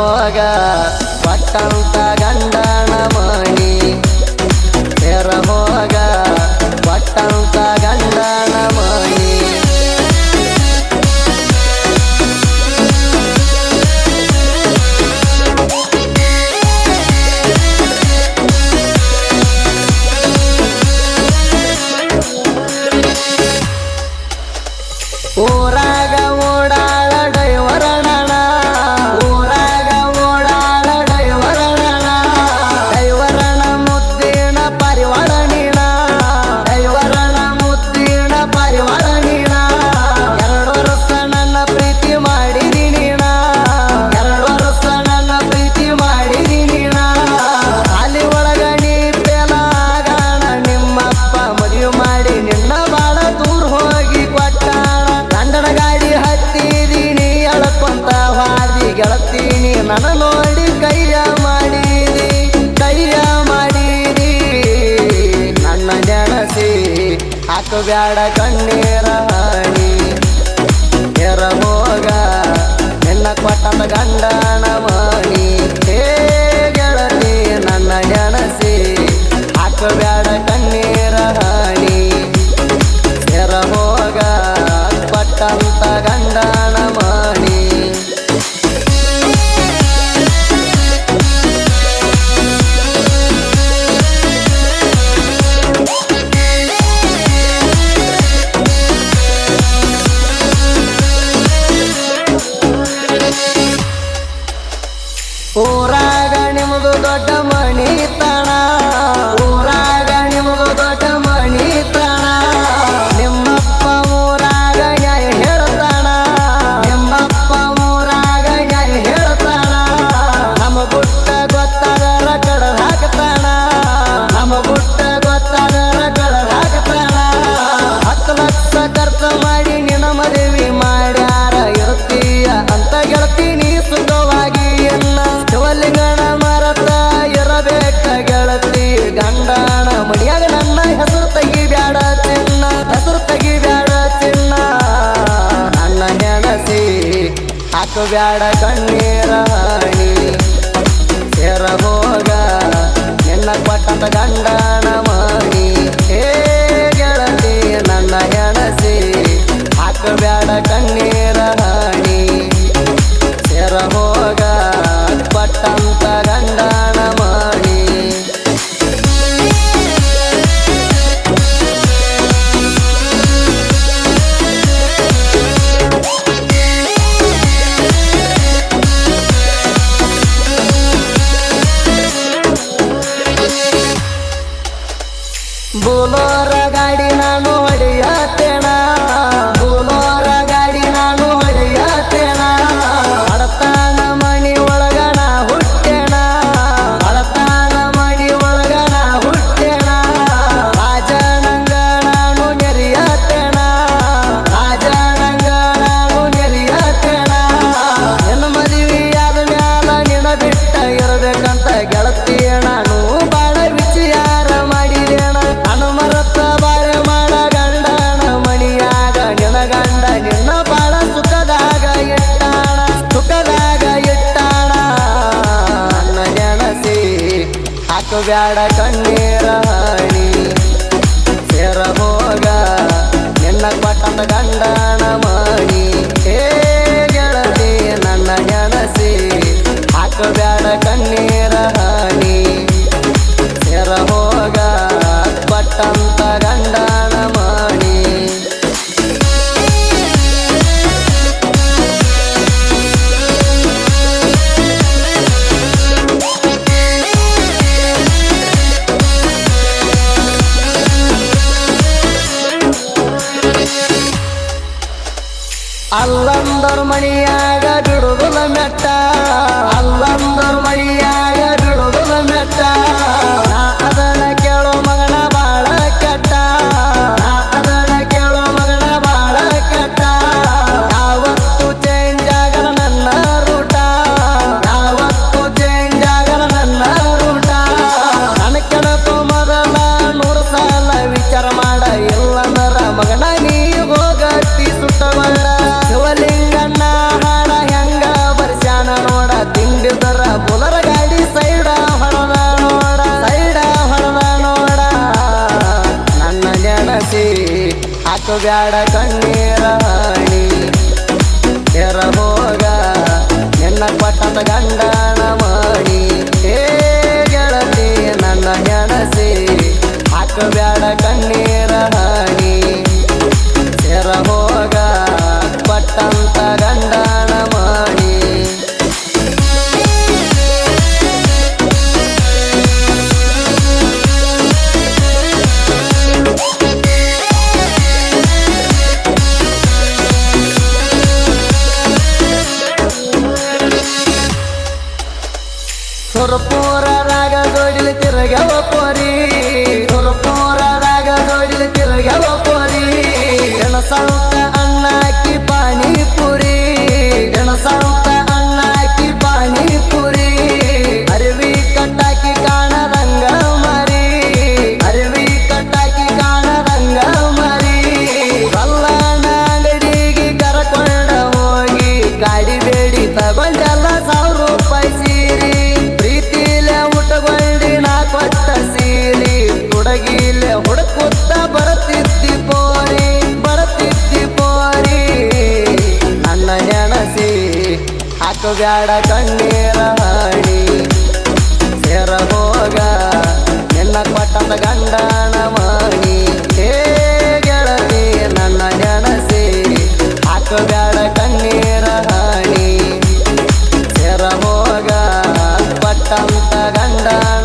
ಹೋಗ ಪಟ್ಟಂತ ಗಂಡನ ಮಾಡಿ ತೆರ ಹೋಗ ನೀ ನನ್ನ ನೋಡಿ ಕೈಯ ಮಾಡಿರಿ ಕೈಯ ಮಾಡಿರಿ. ನನ್ನ ನೆನಸಿ ಹಾಕಬೇಡ ಕಣ್ಣೀರ ಹಣಿ ನಮ್ದು ದೊಡ್ಡ ಮಣಿತಣ ಬ್ಯಾಡ ಕಣ್ಣಿ. ಬ್ಯಾಡ ಕಣ್ಣೀರ. ಅಲ್ಲಂದರ ಮಣಿಯಾಗ ಬಿಡುವುದಿಲ್ಲ ಮೆಟ್ಟ ಅಲ್ಲಂದರ ಮಣಿಯಾಗ ಬ್ಯಾಡ ಕಣ್ಣೀರ. さん。ಇನ್ನು ಬ್ಯಾಡ ಕಣ್ಣೀರ ಹಾಡಿ ಸೇರ ಹೋಗ, ನಿನ್ನ ಪಟ್ಟದ ಗಂಡನ ಮಾಡಿ. ಗೆಳತಿ, ನನ್ನ ನೆನಸಿ, ಹಾಕು ಬ್ಯಾಡ ಕಣ್ಣೀರ ಹಾಡಿ ಸೇರ ಹೋಗ ಪಟ್ಟಂತ ಗಂಡನ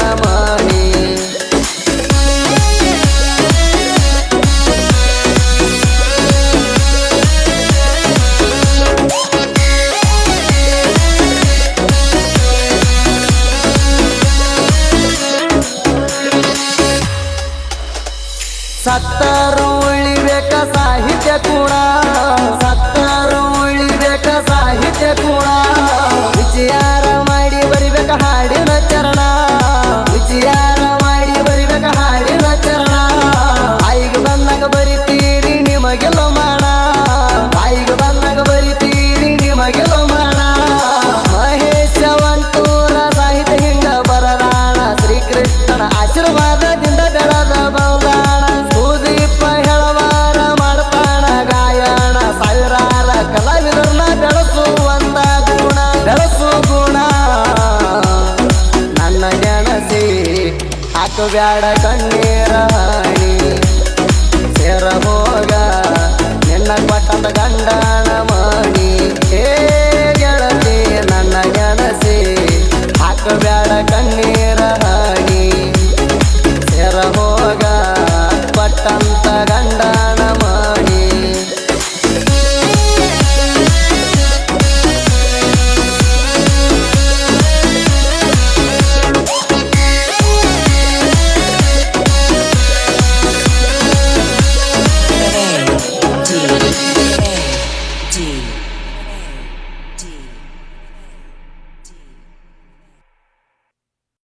ಸತ್ತರು ಉಳಿಬೇಕ ಸಾಹಿತ್ಯ ಕೂಡ. ಸತ್ತರು ಉಳಿಬೇಕ ಸಾಹಿತ್ಯ ಕೂಡ. ವಿಜಯಾರ ಬ್ಯಾಡ ಕಣ್ಣೀರ.